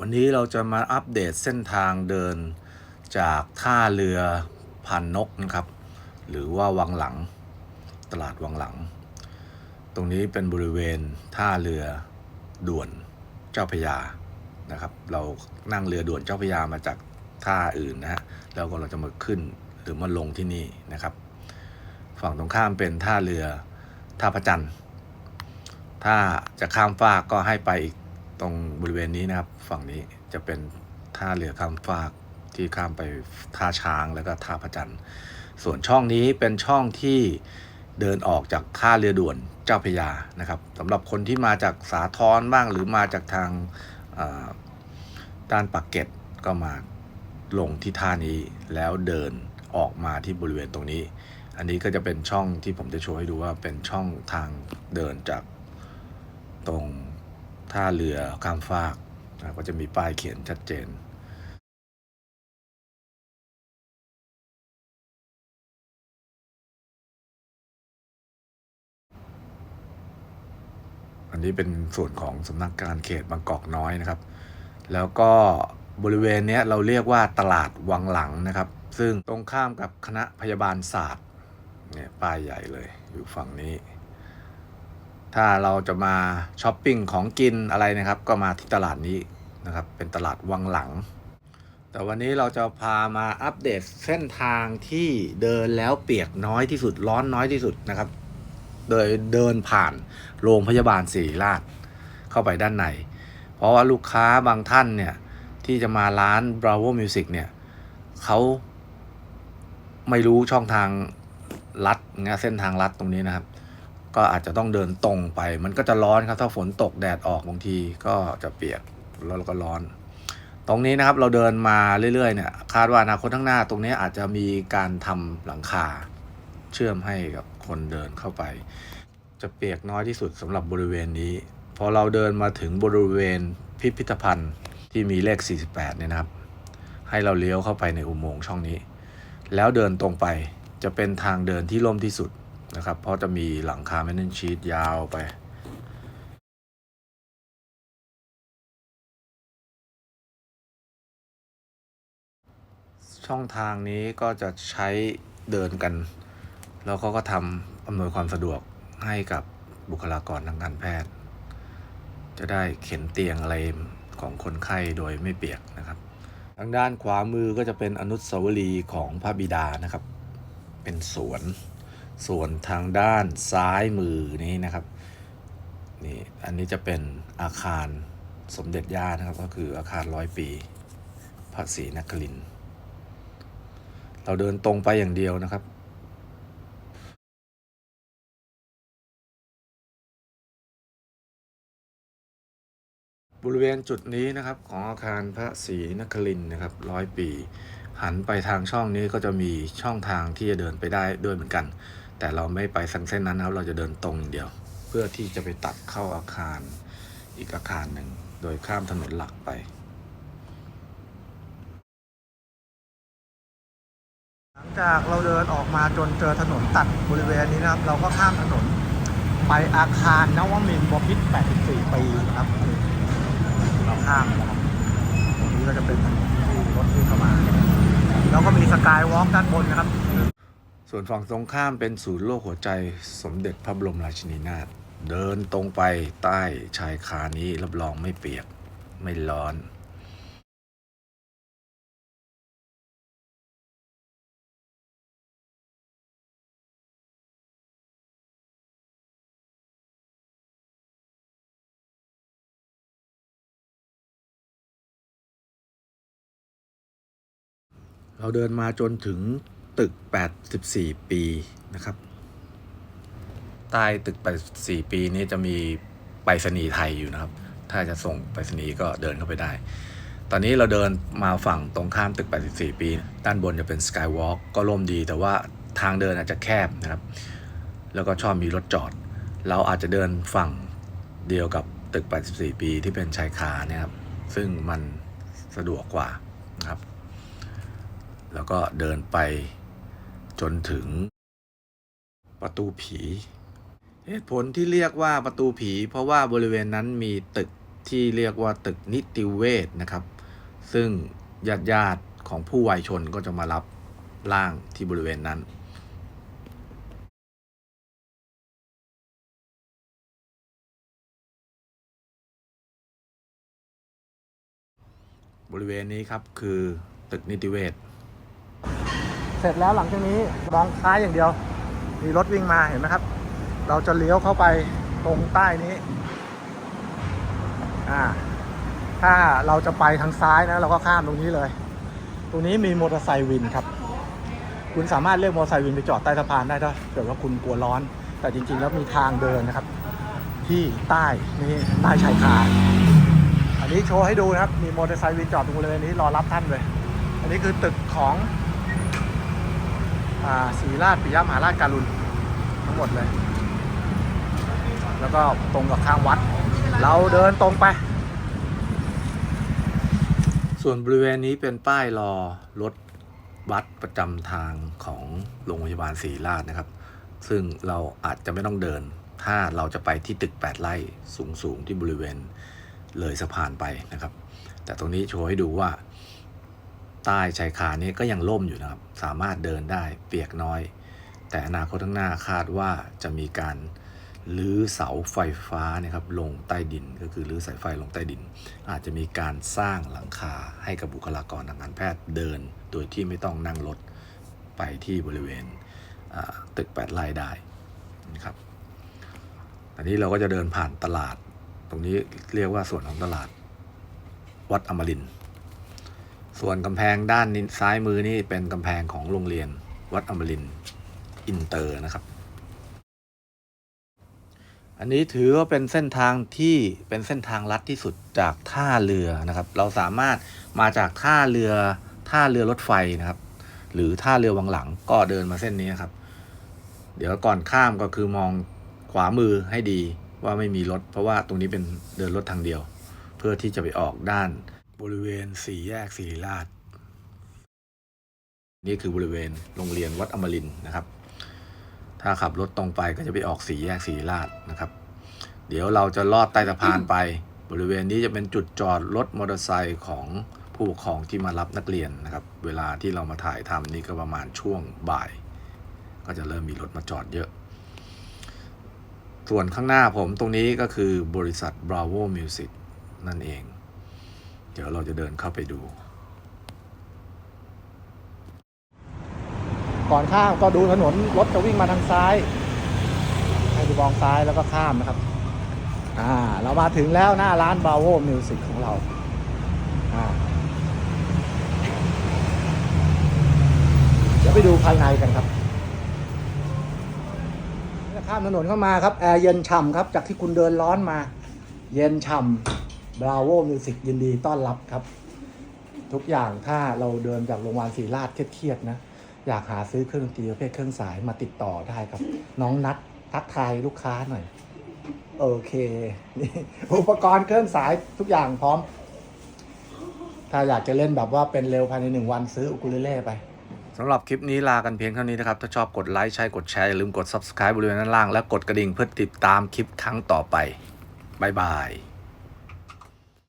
วันนี้เราจะมาอัปเดตเส้นทางเดินจากท่าเรือพันนกนะครับ หรือว่าวังหลังตลาดวังหลัง ตรงนี้เป็นบริเวณท่าเรือด่วนเจ้าพยานะครับ เรานั่งเรือด่วนเจ้าพยามาจากท่าอื่นนะฮะแล้วก็เราจะมาขึ้นหรือมาลงที่นี่นะครับ ฝั่งตรงข้ามเป็นท่าเรือท่าพระจันทร์ถ้าจะข้ามฟากก็ให้ไปอีก ตรงบริเวณนี้นะครับ ฝั่งนี้จะเป็นท่าเรือข้ามฟากที่ข้ามไปท่าช้างแล้วก็ท่าพระจันทร์ส่วนช่องนี้เป็นช่องที่เดินออกจากท่าเรือด่วนเจ้าพยานะครับสำหรับคนที่มาจากสาทรบ้างหรือมาจากทางด้านปากเกร็ดก็มาลงที่ท่านี้แล้วเดินออกมาที่บริเวณตรงนี้ อันนี้ก็จะเป็นช่องที่ผมจะโชว์ให้ดูว่าเป็นช่องทางเดินจากตรง ท่าเรือข้ามฟากก็จะมีป้ายเขียนชัดเจนอันนี้เป็นส่วนของสำนักการเขตบางกอกน้อยนะครับ แล้วก็บริเวณนี้เราเรียกว่าตลาดวังหลังนะครับ ซึ่งตรงข้ามกับคณะพยาบาลศาสตร์เนี่ยป้ายใหญ่เลยอยู่ฝั่งนี้ ถ้าเราจะมาช้อปปิ้งของกินอะไรนะครับ ก็มาที่ตลาดนี้นะครับ เป็นตลาดวังหลัง แต่วันนี้เราจะพามาอัปเดตเส้นทางที่เดินแล้วเปียกน้อยที่สุดร้อนน้อยที่สุดนะครับ โดยเดินผ่านโรงพยาบาลศริราชเข้าไปด้านใน เพราะว่าลูกค้าบางท่านเนี่ย ที่จะมาร้าน Bravo Music เนี่ยเขาไม่รู้ช่องทางลัดเงี้ยเส้นทางลัดตรงนี้นะครับ ก็อาจจะต้องเดินตรงไป มันก็จะร้อนครับ ถ้าฝนตกแดดออกบางทีก็จะเปียกแล้วก็ร้อน ตรงนี้นะครับเราเดินมาเรื่อยๆเนี่ยคาดว่าอนาคตข้างหน้าตรงนี้อาจจะมีการทำหลังคา เชื่อมให้กับคนเดินเข้าไป จะเปียกน้อยที่สุดสำหรับบริเวณนี้พอเราเดินมาถึงบริเวณพิพิธภัณฑ์ที่มีเลข 48 เนี่ยนะครับ ให้เราเลี้ยวเข้าไปในอุโมงค์ช่องนี้ แล้วเดินตรงไปจะเป็นทางเดินที่ร่มที่สุด นะครับ เพราะจะมีหลังคาแมนนชีตยาวไปช่องทางนี้ก็จะใช้เดินกัน แล้วเขาก็ทำอำนวยความสะดวกให้กับบุคลากรทางการแพทย์ จะได้เข็นเตียงอะไรของคนไข้โดยไม่เปียกนะครับ ทางด้านขวามือก็จะเป็นอนุสาวรีย์ของพระบิดานะครับ เป็นสวน ส่วนทางด้านซ้ายมือนี้นะครับนี่อันนี้จะเป็นอาคารสมเด็จย่านะครับ ก็คืออาคารร้อยปีพระศรีนครินเราเดินตรงไปอย่างเดียวนะครับบริเวณจุดนี้นะครับของอาคารพระศรีนครินนะครับร้อยปี หันไปทางช่องนี้ก็จะมีช่องทางที่จะเดินไปได้ด้วยเหมือนกัน แต่เราไม่ไปทางเส้นนั้นนะครับเราจะเดินตรงอย่างเดียว เพื่อที่จะไปตัดเข้าอาคารอีกอาคารหนึ่งโดยข้ามถนนหลักไปหลังจากเราเดินออกมาจนเจอถนนตัดบริเวณนี้นะครับ เราก็ข้ามถนนไปอาคารนวมินทร์บพิตร84 ปีนะครับเราข้ามนะครับตรงนี้ก็จะเป็นถนนที่รถที่เข้ามา แล้วก็มีสกายวอล์กด้านบนนะครับ ส่วนฝั่งตรงข้ามเป็นศูนย์โลกหัวใจสมเด็จพระบรมราชินีนาถเดินตรงไปใต้ชายคานี้รับรองไม่เปียกไม่ร้อนเราเดินมาจนถึง ตึก 84 ปีนะครับ ใต้ตึก 84 ปีนี้จะมีไปรษณีย์ไทยอยู่นะครับ ถ้าจะส่งไปรษณีย์ก็เดินเข้าไปได้ ตอนนี้เราเดินมาฝั่งตรงข้ามตึก 84 ปี ด้านบนจะเป็นสกายวอล์กก็ร่มดีแต่ว่าทางเดินอาจจะแคบนะครับ แล้วก็ชอบมีรถจอด เราอาจจะเดินฝั่งเดียวกับตึก 84 ปีที่เป็นชายคาเนี่ยครับ ซึ่งมันสะดวกกว่านะครับ แล้วก็เดินไป จนถึง ประตูผี เหตุผลที่เรียกว่าประตูผี เพราะว่าบริเวณนั้นมีตึกที่เรียกว่าตึกนิติเวศนะครับ ซึ่งญาติญาติๆของผู้วายชนก็จะมารับร่างที่บริเวณนั้นบริเวณนี้ครับคือตึกนิติเวศ สร็จแล้วหลังจากนี้มองซ้ายอย่างเดียว มีรถวิ่งมาเห็นไหมครับ เราจะเลี้ยวเข้าไปตรงใต้นี้อ่าถ้าเราจะไปทางซ้ายนะ เราก็ข้ามตรงนี้เลย ตรงนี้มีมอเตอร์ไซค์วินครับ คุณสามารถเรียกมอเตอร์ไซค์วินไปจอดใต้สะพานได้ถ้าเกิดว่าคุณกลัวร้อน แต่จริง ๆ แล้วมีทางเดินนะครับ ที่ใต้นี่ใต้ชายคาอันนี้โชว์ให้ดูนะครับ มีมอเตอร์ไซค์วินจอดตรงบริเวณนี้รอรับท่านเลย อันนี้คือตึกของ ศรีราชปิยมหาราชการุณทั้งหมดเลย แล้วก็ตรงกับข้างวัด เราเดินตรงไป ส่วนบริเวณนี้เป็นป้ายรอรถบัสประจำทางของโรงพยาบาลศรีราชนะครับ ซึ่งเราอาจจะไม่ต้องเดิน ถ้าเราจะไปที่ตึก 8 ไร่สูงๆที่บริเวณเลยสะพานไปนะครับ แต่ตรงนี้โชว์ให้ดูว่า ใต้ชายคานี้ก็ยังล่มอยู่นะครับ สามารถเดินได้เปียกน้อย แต่อนาคตข้างหน้าคาดว่าจะมีการลื้อเสาไฟฟ้านะครับลงใต้ดินก็คือลื้อสายไฟลงใต้ดิน อาจจะมีการสร้างหลังคาให้กับบุคลากรทางการแพทย์เดิน โดยที่ไม่ต้องนั่งรถไปที่บริเวณตึกแปดไร่ได้นะครับอันนี้เราก็จะเดินผ่านตลาด ตรงนี้เรียกว่าส่วนของตลาดวัดอมรินทร์ ส่วนกำแพงด้านซ้ายมือนี่เป็นกำแพงของโรงเรียนวัดอมรินอินเตอร์นะครับ อันนี้ถือว่าเป็นเส้นทางที่เป็นเส้นทางลัดที่สุดจากท่าเรือนะครับ เราสามารถมาจากท่าเรือท่าเรือรถไฟนะครับ หรือท่าเรือวังหลังก็เดินมาเส้นนี้ครับ เดี๋ยวก่อนข้ามก็คือมองขวามือให้ดีว่าไม่มีรถ เพราะว่าตรงนี้เป็นเดินรถทางเดียว เพื่อที่จะไปออกด้าน บริเวณสี่แยกศิริราช นี่คือบริเวณโรงเรียนวัดอมรินนะครับ ถ้าขับรถตรงไปก็จะไปออกสี่แยกสีราชนะครับ เดี๋ยวเราจะลอดใต้สะพานไป บริเวณนี้จะเป็นจุดจอดรถมอเตอร์ไซค์ของผู้ปกครองที่มารับนักเรียนนะครับ เวลาที่เรามาถ่ายทำนี่ก็ประมาณช่วงบ่าย ก็จะเริ่มมีรถมาจอดเยอะ ส่วนข้างหน้าผมตรงนี้ก็คือบริษัท Bravo Music นั่นเอง เดี๋ยวเราจะเดินเข้าไปดู ก่อนข้ามก็ดูถนนรถจะวิ่งมาทางซ้าย ให้ดูมองซ้ายแล้วก็ข้ามนะครับ อ่า เรามาถึงแล้วหน้าร้านบาโวมิวสิกของเรา อ่า เดี๋ยวไปดูภายในกันครับข้ามถนนเข้ามาครับแอร์เย็นฉ่ำครับ จากที่คุณเดินร้อนมา เย็นฉ่ำ บราโวมิวสิกยินดีต้อนรับครับ ทุกอย่างถ้าเราเดินจากโรงพยาบาลศรีราชเครียดๆนะ อยากหาซื้อเครื่องดนตรีประเภทเครื่องสายมาติดต่อได้ครับ น้องนัดทักทายลูกค้าหน่อย โอเคนี่อุปกรณ์เครื่องสายทุกอย่างพร้อม ถ้าอยากจะเล่นแบบว่าเป็นเร็วภายในหนึ่งวันซื้ออุกุเลเล่ไปสำหรับคลิปนี้ลากันเพียงเท่านี้นะครับ ถ้าชอบกดไลค์ใช่กดแชร์อย่าลืมกด subscribe บริเวณด้านล่างและกดกระดิ่งเพื่อติดตามคลิปครั้งต่อไป บ๊ายบาย